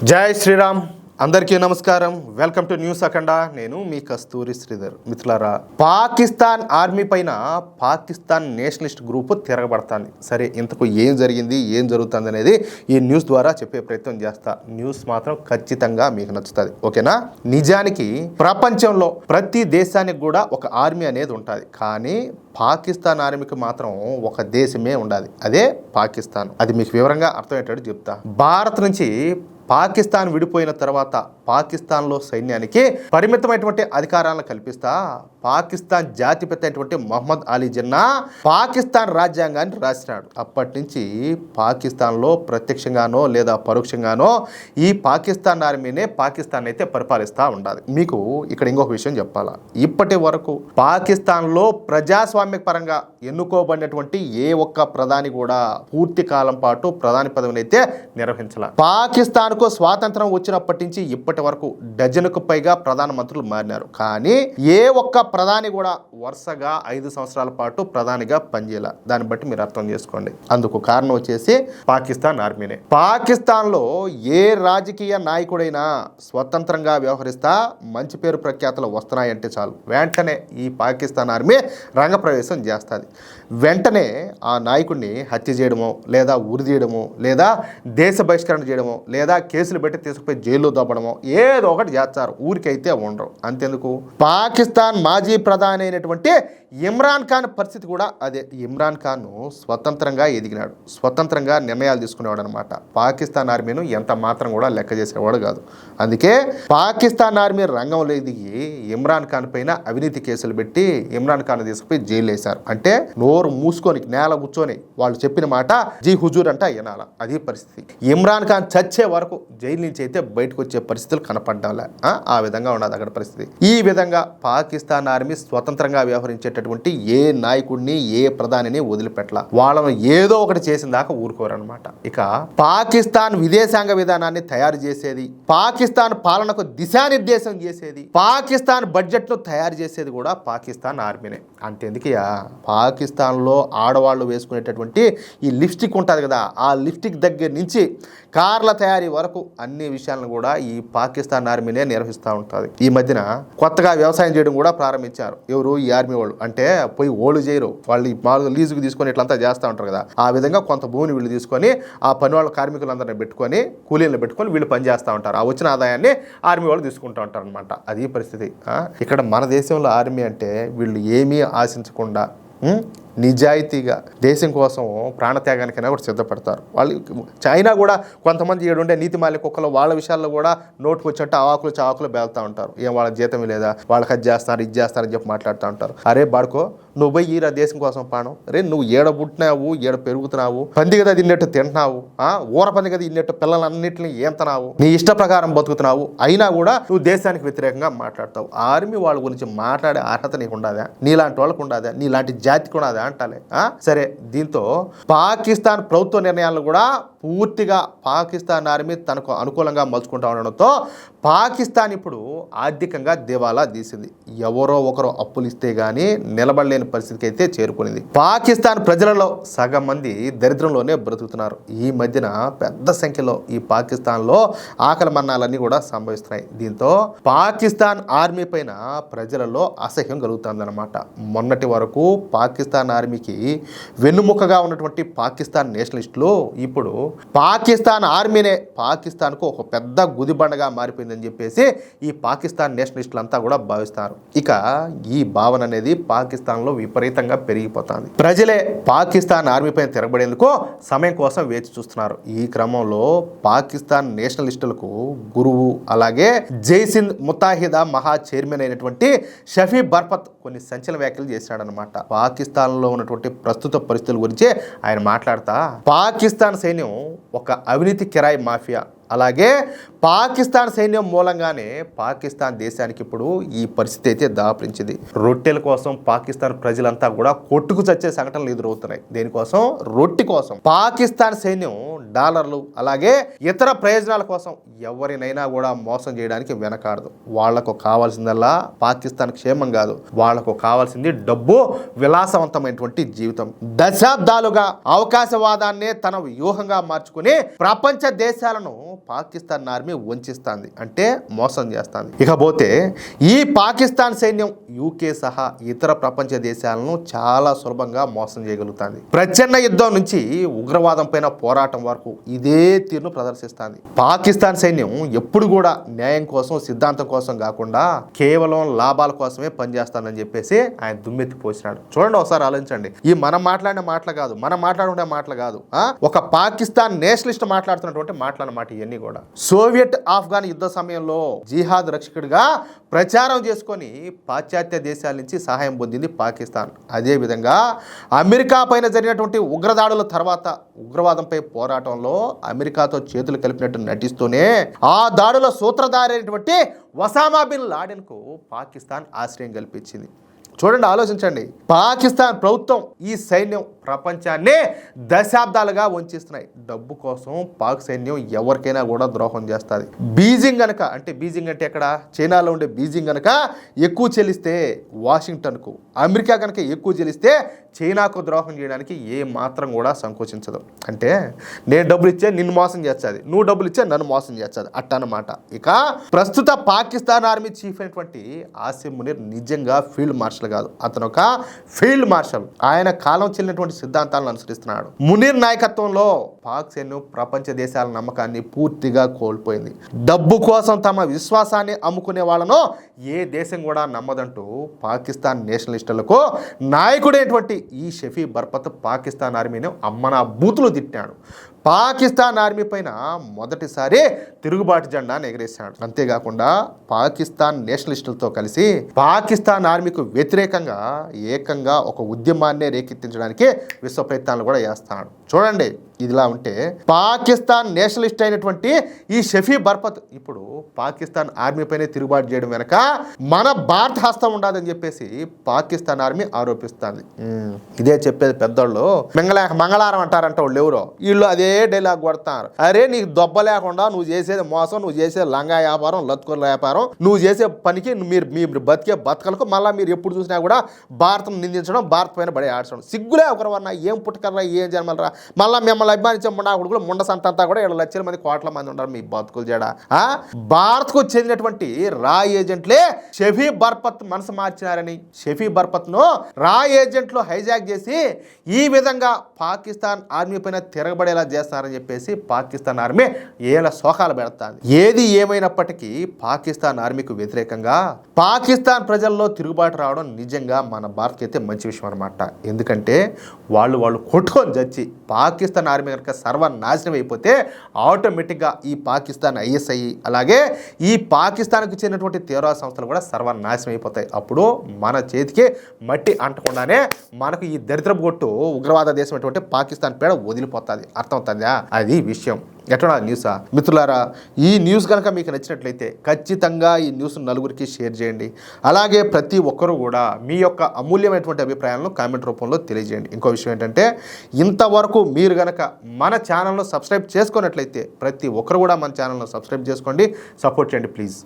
జై శ్రీరామ్. అందరికీ నమస్కారం. Welcome to news Akhanda. నేను మీ కస్తూరి శ్రీధర్. మిత్రులారా పాకిస్తాన్ ఆర్మీ పైన పాకిస్తాన్ నేషనలిస్ట్ గ్రూప్ తిరగబడతాంది. సరే ఇంతకు ఏం జరిగింది ఏం జరుగుతుంది అనేది ఈ న్యూస్ ద్వారా చెప్పే ప్రయత్నం చేస్తా. న్యూస్ మాత్రం ఖచ్చితంగా మీకు నచ్చుతుంది. ఓకేనా? నిజానికి ప్రపంచంలో ప్రతి దేశానికి కూడా ఒక ఆర్మీ అనేది ఉంటుంది. కానీ పాకిస్తాన్ ఆర్మీకి మాత్రం ఒక దేశమే ఉండాలి. అదే పాకిస్తాన్. అది మీకు వివరంగా అర్థమయ్యేటట్టు చెప్తా. భారత్ నుంచి పాకిస్తాన్ విడిపోయిన తర్వాత పాకిస్తాన్లో సైన్యానికి పరిమితమైనటువంటి అధికారాలను కల్పిస్తా పాకిస్తాన్ జాతిపిత అయినటువంటి మహమ్మద్ అలీ జిన్నా పాకిస్తాన్ రాజ్యాంగాన్ని రాసినాడు. అప్పటి నుంచి పాకిస్తాన్లో ప్రత్యక్షంగానో లేదా పరోక్షంగానో ఈ పాకిస్తాన్ ఆర్మీనే పాకిస్తాన్ అయితే పరిపాలిస్తూ ఉండాలి. మీకు ఇక్కడ ఇంకొక విషయం చెప్పాలా? ఇప్పటి వరకు పాకిస్తాన్లో ప్రజాస్వామ్య పరంగా ఎన్నుకోబడినటువంటి ఏ ఒక్క ప్రధాని కూడా పూర్తి కాలం పాటు ప్రధాని పదవిని అయితే నిర్వహించాల. పాకిస్తాన్కు స్వాతంత్రం వచ్చినప్పటి నుంచి ఇప్పటి వరకు డజన్కు పైగా ప్రధానమంత్రులు మారినారు. కానీ ఏ ఒక్క ప్రధాని కూడా వరుసగా ఐదు సంవత్సరాల పాటు ప్రధానిగా పనిచేయాల. దాన్ని బట్టి మీరు అర్థం చేసుకోండి. అందుకు కారణం వచ్చేసి పాకిస్తాన్ ఆర్మీనే. పాకిస్తాన్లో ఏ రాజకీయ నాయకుడైనా స్వతంత్రంగా వ్యవహరిస్తా మంచి పేరు ప్రఖ్యాతలు వస్తున్నాయంటే చాలు. వెంటనే ఈ పాకిస్తాన్ ఆర్మీ రంగప్రవేశం చేస్తుంది. వెంటనే ఆ నాయకుడిని హత్య చేయడమో లేదా ఉరి తీయడమో లేదా దేశ బహిష్కరణ చేయడమో లేదా కేసులు పెట్టి తీసుకుపోయి జైల్లో దొబ్బడమో ఏదో ఒకటి చేస్తారు. ఊరికైతే ఉండరు. అంతెందుకు? పాకిస్తాన్ మాజీ ప్రధాని అయినటువంటి ఇమ్రాన్ ఖాన్ పరిస్థితి కూడా అదే. ఇమ్రాన్ ఖాన్ స్వతంత్రంగా ఎదిగినాడు. స్వతంత్రంగా నిర్ణయాలు తీసుకునేవాడు అనమాట పాకిస్తాన్ ఆర్మీను ఎంత మాత్రం కూడా లెక్క చేసేవాడు కాదు. అందుకే పాకిస్తాన్ ఆర్మీ రంగంలో ఎదిగి ఇమ్రాన్ ఖాన్ పైన అవినీతి కేసులు పెట్టి ఇమ్రాన్ ఖాన్ తీసుకుపోయి జైలు వేశారు అంటే నోరు మూసుకొని నేల కూర్చొని వాళ్ళు చెప్పిన మాట జీ హుజూర్ అంటే వినాల. అది పరిస్థితి. ఇమ్రాన్ ఖాన్ చచ్చే వరకు జైలు నుంచి అయితే బయటకు వచ్చే పరిస్థితులు కనపడ్డాలే. ఆ? విధంగా ఉన్నది అక్కడ పరిస్థితి. ఈ విధంగా పాకిస్తాన్ ఆర్మీ స్వతంత్రంగా వ్యవహరించేటటువంటి ఏ నాయకుడిని ఏ ప్రధానిని వదిలిపెట్టల. వాళ్ళను ఏదో ఒకటి చేసిన దాకా ఊరుకోరనమాట ఇక పాకిస్తాన్ విదేశాంగ విధానాన్ని తయారు చేసేది పాకిస్తాన్ పాలనకు దిశానిర్దేశం చేసేది పాకిస్తాన్ బడ్జెట్ను తయారు చేసేది కూడా పాకిస్తాన్ ఆర్మీనే. అంతెందుకయ్యా పాకిస్తాన్లో ఆడవాళ్ళు వేసుకునేటటువంటి ఈ లిప్స్టిక్ ఉంటుంది కదా ఆ లిప్స్టిక్ దగ్గర నుంచి కార్ల తయారీ వరకు అన్ని విషయాలను కూడా ఈ పాకిస్తాన్ ఆర్మీనే నిర్వహిస్తూ ఉంటుంది. ఈ మధ్యన కొత్తగా వ్యవసాయం చేయడం కూడా ప్రారంభించారు. ఎవరు ఈ ఆర్మీ వాళ్ళు? అంటే పోయి ఓళ్ళు చేయరు. వాళ్ళు మాములుగా మామూలుగా లీజుకు తీసుకొని ఇట్లంతా చేస్తూ ఉంటారు కదా. ఆ విధంగా కొంత భూమిని వీళ్ళు తీసుకొని ఆ పని వాళ్ళ కార్మికులందరినీ పెట్టుకొని కూలీలను పెట్టుకొని వీళ్ళు పని చేస్తూ ఉంటారు. ఆ వచ్చిన ఆదాయాన్ని ఆర్మీ వాళ్ళు తీసుకుంటూ ఉంటారు అనమాట అది పరిస్థితి. ఇక్కడ మన దేశంలో ఆర్మీ అంటే వీళ్ళు ఏమీ ఆశించకుండా నిజాయితీగా దేశం కోసం ప్రాణత్యాగానికైనా కూడా సిద్ధపడతారు. వాళ్ళు చైనా కూడా కొంతమంది ఏడుండే నీతి మాలిక కుక్కలు వాళ్ళ విషయాల్లో కూడా నోటుకు వచ్చేట్టు ఆకులు చాకులు బేలుతూ ఉంటారు. ఏం వాళ్ళ జీతం లేదా? వాళ్ళకి అది చేస్తారు ఇది చేస్తారని చెప్పి మాట్లాడుతూ ఉంటారు. అరే బాడుకో నువ్వు పోయి ఈరా దేశం కోసం పాను రే నువ్వు ఏడ పుట్టినావు ఏడ పెరుగుతున్నావు పంది కదా తిన్నట్టు తింటున్నావు ఆ? ఊర పంది కదా తిన్నట్టు పిల్లలన్నింటినీ ఏంతనావు నీ ఇష్ట ప్రకారం బతుకుతున్నావు అయినా కూడా నువ్వు దేశానికి వ్యతిరేకంగా మాట్లాడతావు. ఆర్మీ వాళ్ళ గురించి మాట్లాడే అర్హత నీకు ఉండదా నీలాంటి వాళ్ళకు ఉండదా నీలాంటి జాతికి ఉండదా అంటాలే సరే దీంతో పాకిస్తాన్ ప్రభుత్వ నిర్ణయాలను కూడా పూర్తిగా పాకిస్తాన్ ఆర్మీ తనకు అనుకూలంగా మలుచుకుంటా ఉండడంతో పాకిస్తాన్ ఇప్పుడు ఆర్థికంగా దివాలా తీసింది. ఎవరో ఒకరు అప్పులు ఇస్తే గానీ నిలబడలేని పరిస్థితికి అయితే చేరుకునింది. పాకిస్తాన్ ప్రజలలో సగం మంది దరిద్రంలోనే బ్రతుకుతున్నారు. ఈ మధ్యన పెద్ద సంఖ్యలో ఈ పాకిస్తాన్లో ఆకలి మరణాలన్నీ కూడా సంభవిస్తున్నాయి. దీంతో పాకిస్తాన్ ఆర్మీ పైన ప్రజలలో అసహ్యం కలుగుతుందన్నమాట. మొన్నటి వరకు పాకిస్తాన్ ఆర్మీకి వెన్నుముకగా ఉన్నటువంటి పాకిస్తాన్ నేషనలిస్టులు ఇప్పుడు పాకిస్తాన్ ఆర్మీనే పాకిస్తాన్కు ఒక పెద్ద గుదిబండగా మారిపోయిందని చెప్పేసి ఈ పాకిస్తాన్ నేషనలిస్టులు అంతా కూడా భావిస్తారు. ఇక ఈ భావన అనేది పాకిస్తాన్లో విపరీతంగా పెరిగిపోతుంది. ప్రజలే పాకిస్తాన్ ఆర్మీ పైన తిరగబడేందుకు సమయం కోసం వేచి చూస్తున్నారు. ఈ క్రమంలో పాకిస్తాన్ నేషనలిస్టులకు గురువు అలాగే జైసింద్ ముతాహిదా మహా చైర్మన్ అయినటువంటి షఫీ బర్పత్ కొన్ని సంచలన వ్యాఖ్యలు చేశాడనమాట పాకిస్తాన్లో ఉన్నటువంటి ప్రస్తుత పరిస్థితుల గురించి ఆయన మాట్లాడతా పాకిస్తాన్ సైన్యం ఒక అవినీతి కిరాయి మాఫియా అలాగే పాకిస్తాన్ సైన్యం మూలంగానే పాకిస్తాన్ దేశానికి ఇప్పుడు ఈ పరిస్థితి అయితే దాపరించింది. రొట్టెల కోసం పాకిస్తాన్ ప్రజలంతా కూడా కొట్టుకు చచ్చే సంఘటనలు ఎదురవుతున్నాయి. దేనికోసం? రొట్టె కోసం. పాకిస్తాన్ సైన్యం డాలర్లు అలాగే ఇతర ప్రయోజనాల కోసం ఎవరినైనా కూడా మోసం చేయడానికి వెనకాడదు. వాళ్ళకు కావాల్సిందల్లా పాకిస్తాన్ క్షేమం కాదు. వాళ్ళకు కావాల్సింది డబ్బు విలాసవంతమైనటువంటి జీవితం. దశాబ్దాలుగా అవకాశవాదాన్నే తన వ్యూహంగా మార్చుకుని ప్రపంచ దేశాలను పాకిస్తాన్ ఆర్మీ వంచిస్తుంది అంటే మోసం చేస్తుంది. ఇకపోతే ఈ పాకిస్తాన్ సైన్యం యూకే సహా ఇతర ప్రపంచ దేశాలను చాలా సులభంగా మోసం చేయగలుగుతుంది. ప్రచండ యుద్ధం నుంచి ఉగ్రవాదం పైన పోరాటం వరకు ఇదే తీరును ప్రదర్శిస్తుంది. పాకిస్తాన్ సైన్యం ఎప్పుడు కూడా న్యాయం కోసం సిద్ధాంతం కోసం కాకుండా కేవలం లాభాల కోసమే పనిచేస్తానని చెప్పేసి ఆయన దుమ్మెత్తి పోసినాడు. చూడండి ఒకసారి ఆలోచించండి. ఈ మనం మాట్లాడిన మాటలు కాదు మనం మాట్లాడుకునే మాటలు కాదు ఒక పాకిస్తాన్ నేషనలిస్ట్ మాట్లాడుతున్నటువంటి మాటలు అన్నమాట ఇవన్నీ కూడా. సోవియట్ ఆఫ్ఘాన్ యుద్ధ సమయంలో జిహాద్ రక్షకుడిగా ప్రచారం చేసుకొని పాశ్చాత్య దేశాల నుంచి సహాయం పొందింది పాకిస్తాన్. అదేవిధంగా అమెరికా పైన జరిగినటువంటి ఉగ్రదాడుల తర్వాత ఉగ్రవాదంపై పోరాటంలో అమెరికాతో చేతులు కలిపినట్టు నటిస్తూనే ఆ దాడుల సూత్రధారి అయినటువంటి వసామా బిన్ లాడెన్కు పాకిస్తాన్ ఆశ్రయం కల్పించింది. చూడండి ఆలోచించండి. పాకిస్తాన్ ప్రభుత్వం ఈ సైన్యం ప్రపంచాన్నే దశాబ్దాలుగా వంచిస్తున్నాయి. డబ్బు కోసం పాక్ సైన్యం ఎవరికైనా కూడా ద్రోహం చేస్తుంది. బీజింగ్ గనక అంటే బీజింగ్ అంటే ఎక్కడ? చైనాలో ఉండే బీజింగ్ గనక ఎక్కువ చెల్లిస్తే వాషింగ్టన్కు అమెరికా కనుక ఎక్కువ చెల్లిస్తే చైనాకు ద్రోహం చేయడానికి ఏ మాత్రం కూడా సంకోచించదు. అంటే నేను డబ్బులు ఇచ్చే నిన్ను మోసం చేస్తుంది నువ్వు డబ్బులు ఇచ్చే నన్ను మోసం చేస్తుంది అట్టనమాట ఇక ప్రస్తుత పాకిస్తాన్ ఆర్మీ చీఫ్ అయినటువంటి ఆసిమ్ మునీర్ నిజంగా ఫీల్డ్ మార్షల్ కాదు. అతను ఒక ఫీల్డ్ మార్షల్. ఆయన కాలం చెల్లినటువంటి సిద్ధాంతాలను అనుసరిస్తున్నాడు. మునీర్ నాయకత్వంలో పాక్ సైన్యం ప్రపంచ దేశాల నమ్మకాన్ని పూర్తిగా కోల్పోయింది. డబ్బు కోసం తమ విశ్వాసాన్ని అమ్ముకునే వాళ్ళను ఏ దేశం కూడా నమ్మదంటూ పాకిస్తాన్ నేషనలిస్టులకు నాయకుడైనటువంటి ఈ షఫీ బర్పత్ పాకిస్తాన్ ఆర్మీని అమ్మనా బూతులు తిట్టాడు. పాకిస్తాన్ ఆర్మీ పైన మొదటిసారి తిరుగుబాటు జెండాను ఎగరేశాడు. అంతేకాకుండా పాకిస్తాన్ నేషనలిస్టులతో కలిసి పాకిస్తాన్ ఆర్మీకు వ్యతిరేకంగా ఏకంగా ఒక ఉద్యమాన్నే రేకెత్తించడానికి విశ్వ ప్రయత్నాలు కూడా చేస్తాడు. చూడండి ఇదిలా ఉంటే పాకిస్తాన్ నేషనలిస్ట్ అయినటువంటి ఈ షఫీ బర్పత్ ఇప్పుడు పాకిస్తాన్ ఆర్మీ పైనే తిరుగుబాటు చేయడం వెనక మన భారత హస్తం ఉండదని చెప్పేసి పాకిస్తాన్ ఆర్మీ ఆరోపిస్తుంది. ఇదే చెప్పేది పెద్దోళ్ళు. మంగళ మంగళవారం అంటారంట వాళ్ళు ఎవరో. వీళ్ళు అదే డైలాగ్ కొడతారు. అరే నీకు దొబ్బ లేకుండా నువ్వు చేసేది మోసం నువ్వు చేసేది లంగా వ్యాపారం లత్కొల వ్యాపారం నువ్వు చేసే పనికి మీరు మీ బతికే బతకలకు మళ్ళీ మీరు ఎప్పుడు చూసినా కూడా భారతం నిందించడం భారత్ పైన బడి ఆడచడం. సిగ్గులే ఒకరవన్నా ఏం పుట్టకర్రా ఏం జన్మలరా? మళ్ళీ మిమ్మల్ని అభిమానించే ముండా కొడుకులు ముండ సంతంతా కూడా ఏడు లక్షల మంది కోట్ల మంది ఉన్నారు మీ బతుకులు జడ. భారత్కు చెందినటువంటి రా ఏజెంట్లే షఫీ బర్పత్ మనసు మార్చినారని. షఫీ బర్పత్ను రా ఏజెంట్లు హైజాక్ చేసి ఈ విధంగా పాకిస్తాన్ ఆర్మీ పైన తిరగబడేలా చేస్తున్నారని చెప్పేసి పాకిస్తాన్ ఆర్మీ ఏళ్ళ శోకాలు పెడతాను ఏది ఏమైనప్పటికీ పాకిస్తాన్ ఆర్మీకి వ్యతిరేకంగా పాకిస్తాన్ ప్రజల్లో తిరుగుబాటు రావడం నిజంగా మన భారత్కి అయితే మంచి విషయం అనమాట ఎందుకంటే వాళ్ళు వాళ్ళు కొట్టుకొని చచ్చి పాకిస్తాన్ ఆర్మీ కనుక సర్వనాశనం అయిపోతే ఆటోమేటిక్గా ఈ పాకిస్తాన్ ఐఎస్ఐ అలాగే ఈ పాకిస్తాన్కి చెందినటువంటి తీవ్రవాద సంస్థలు కూడా సర్వనాశనం అయిపోతాయి. అప్పుడు మన చేతికి మట్టి అంటకుండానే మనకు ఈ దరిద్రపు కొట్టు ఉగ్రవాద దేశం అటువంటి పాకిస్తాన్ పేడ వదిలిపోతుంది. అర్థమవుతుందా? అది విషయం. ఎట్లా న్యూసా? మిత్రులారా ఈ న్యూస్ కనుక మీకు నచ్చినట్లయితే ఖచ్చితంగా ఈ న్యూస్ నలుగురికి షేర్ చేయండి. అలాగే ప్రతి ఒక్కరూ కూడా మీ యొక్క అమూల్యమైనటువంటి అభిప్రాయాలను కామెంట్ రూపంలో తెలియజేయండి. ఇంకో విషయం ఏంటంటే ఇంతవరకు మీరు గనక మన ఛానల్ను సబ్స్క్రైబ్ చేసుకున్నట్లయితే ప్రతి ఒక్కరు కూడా మన ఛానల్ను సబ్స్క్రైబ్ చేసుకోండి. సపోర్ట్ చేయండి ప్లీజ్.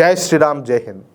జై శ్రీరామ్ జై హింద్.